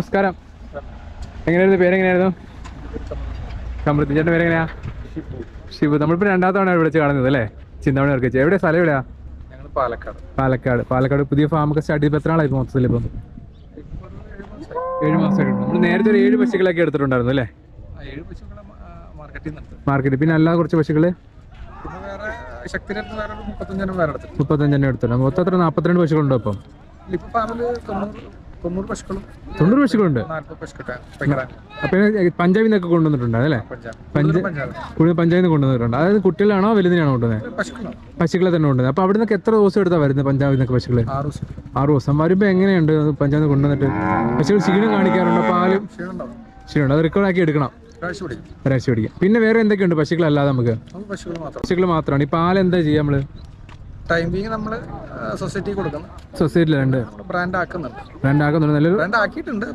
നമസ്കാരം. എങ്ങനെയായിരുന്നു പേരെങ്ങനെയായിരുന്നു സമൃദ്ധി ചേട്ടൻ പേരെങ്ങനെയാ ഷിബു. നമ്മളിപ്പോ രണ്ടാമത്തെ തവണ വിളിച്ച് കാണുന്നത് അല്ലേ? ചിന്താമണി ഇറക്കിച്ച് എവിടെ സ്ഥലം എവിടെയാ? പാലക്കാട്. പാലക്കാട്. പാലക്കാട് പുതിയ ഫാമൊക്കെ സ്റ്റാർട്ട് ചെയ്ത് എത്ര ആളായി മൊത്തത്തിൽ ഇപ്പം? ഏഴ് മാസമായിട്ട് നമ്മൾ നേരത്തെ ഒരു ഏഴ് പശുക്കളൊക്കെ എടുത്തിട്ടുണ്ടായിരുന്നു അല്ലേ? മാർക്കറ്റ് പിന്നെ അല്ലാതെ കുറച്ച് പശുക്കൾ? മുപ്പത്തഞ്ചെണ്ണം എടുത്തിട്ടുണ്ട്. മൊത്തം എത്ര നാൽപ്പത്തിരണ്ട് പശുക്കളുണ്ടോ ഇപ്പം? തൊണ്ണൂറ് തൊണ്ണൂറ് പശുക്കളും തൊണ്ണൂറ് പശുക്കളുണ്ട്? അപ്പം പഞ്ചാബിൽ നിന്നൊക്കെ കൊണ്ടുവന്നിട്ടുണ്ട് അല്ലേ? കൂടുതൽ പഞ്ചാബിൽ നിന്ന് കൊണ്ടുവന്നിട്ടുണ്ട്. അതായത് കുട്ടികളാണോ വലുതിനാണോ കൊണ്ടുവന്നത്? പശുക്കളെ തന്നെ കൊണ്ടുവന്നത്. അപ്പൊ അവിടെ നിന്നൊക്കെ എത്ര ദിവസം എടുത്താ വരുന്നത് പഞ്ചാബിൽ നിന്നൊക്കെ പശുക്കളെ? ആറ് ദിവസം. വരുമ്പോ എങ്ങനെയുണ്ട് പഞ്ചാബിൽ നിന്ന് കൊണ്ടുവന്നിട്ട്? പശുക്കൾ ക്ഷീണം കാണിക്കാറുണ്ട്? പാലും ക്ഷീണം അത് റെക്കോർഡ് ആക്കി എടുക്കണം. ഒരാഴ്ച പിടിക്കും. പിന്നെ വേറെ എന്തൊക്കെയുണ്ട് പശുക്കളല്ലാതെ നമുക്ക്? പശുക്കൾ മാത്രം. പശുക്കൾ മാത്രമാണ്. ഈ പാൽ എന്താ ചെയ്യുക നമ്മൾ ബീങ് നമ്മൾ സൊസൈറ്റി കൊടുക്കുന്നു. സൊസൈറ്റിയിലുണ്ട് ബ്രാൻഡ് നമ്മൾ ബ്രാൻഡ് ആക്കുന്നുണ്ട്. നല്ലൊരു ബ്രാൻഡ് ആക്കിയിട്ടുണ്ട്.